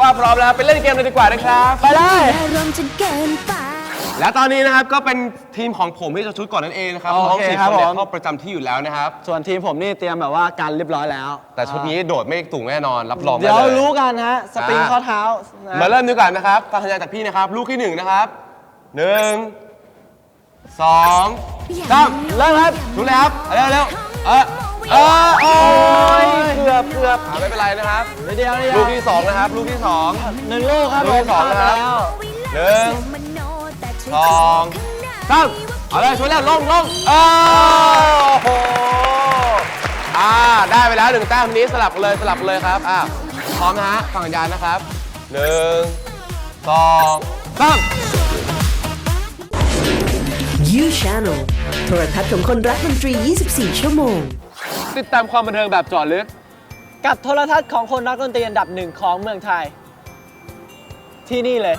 ถ้าพร้อมแล้วไปเล่นเกมเลยดีกว่านะครับไปเลย อารมณ์จนเกินไป และตอนนี้นะครับก็เป็นทีมของผมที่จะชุดก่อนนั่นเองนะครับโอน้องเคสี่ครัคบนเนี่ยผมเข้าประจำที่อยู่แล้วนะครับ ส่วนทีมผมนี่เตรียมแบบว่าการเรียบร้อยแล้วแต่ชุดนี้โดดไม่ตุ่งแน่นอนรับรองได้เดี๋ยวเลยรู้กันฮะสปริงอ่า ข้อเท้านะมาเริ่มดีกว่านะครับฟังสัญญาณจากพี่นะครับ ลูกที่หนึ่งนะครับหนึ่งสองสามเริ่มครับรู้แล้วครับเร็วเร็วเออเออโอ้ยเกือบเกือบอ่าไม่เป็นไรนะครับ นิดเดียวนิดเดียวลูกที่สองนะครับ ลูกที่สอง หนึ่งลูกครับลูกที่สองนะครับ แล้วหนึ่งสองสามเอาเลยช่วยแล้วลงลงเออโอ้โหอ่าได้ไปแล้วหนึ่งแต้มนี้สลับกันเลยสลับกันเลยครับอ่าพร้อมนะฮะฟังสัญญาณนะครับหนึ่งสองสาม You Channel โทรทัศน์ของคนรักดนตรี 24 ชั่วโมง ติดตามความบันเทิงแบบเจอดลึก กับโทรทัศน์ของคนนักดนตรีอันดับหนึ่งของเมืองไทย ที่นี่เลย